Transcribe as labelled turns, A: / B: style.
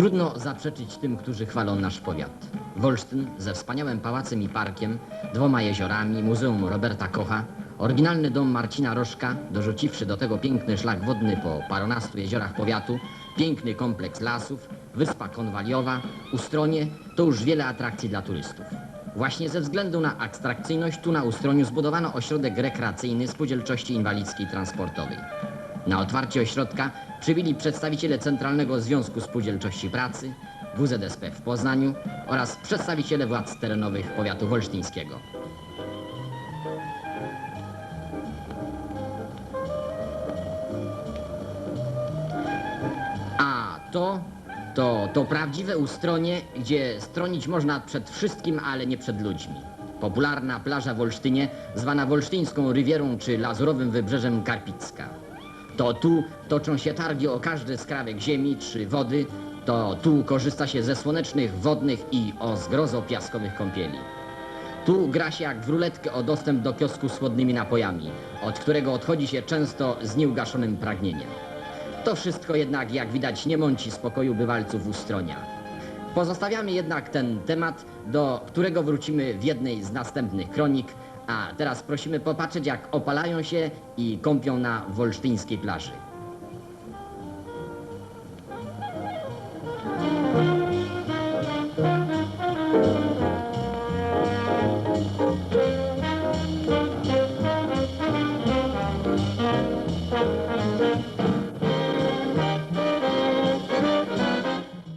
A: Trudno zaprzeczyć tym, którzy chwalą nasz powiat. Wolsztyn ze wspaniałym pałacem i parkiem, dwoma jeziorami, Muzeum Roberta Kocha, oryginalny dom Marcina Rożka, dorzuciwszy do tego piękny szlak wodny po parunastu jeziorach powiatu, piękny kompleks lasów, wyspa Konwaliowa, Ustronie, to już wiele atrakcji dla turystów. Właśnie ze względu na abstrakcyjność tu na Ustroniu zbudowano ośrodek rekreacyjny spółdzielczości inwalidzkiej transportowej. Na otwarcie ośrodka przybili przedstawiciele Centralnego Związku Spółdzielczości Pracy, WZSP w Poznaniu oraz przedstawiciele władz terenowych powiatu wolsztyńskiego. A to, to, to prawdziwe ustronie, gdzie stronić można przed wszystkim, ale nie przed ludźmi. Popularna plaża w Olsztynie, zwana Wolsztyńską Rywierą czy Lazurowym Wybrzeżem Karpicka. To tu toczą się targi o każdy skrawek ziemi czy wody, to tu korzysta się ze słonecznych, wodnych i o zgrozo piaskowych kąpieli. Tu gra się jak w ruletkę o dostęp do kiosku z chłodnymi napojami, od którego odchodzi się często z nieugaszonym pragnieniem. To wszystko jednak, jak widać, nie mąci spokoju bywalców Ustronia. Pozostawiamy jednak ten temat, do którego wrócimy w jednej z następnych kronik, a teraz prosimy popatrzeć, jak opalają się i kąpią na wolsztyńskiej plaży.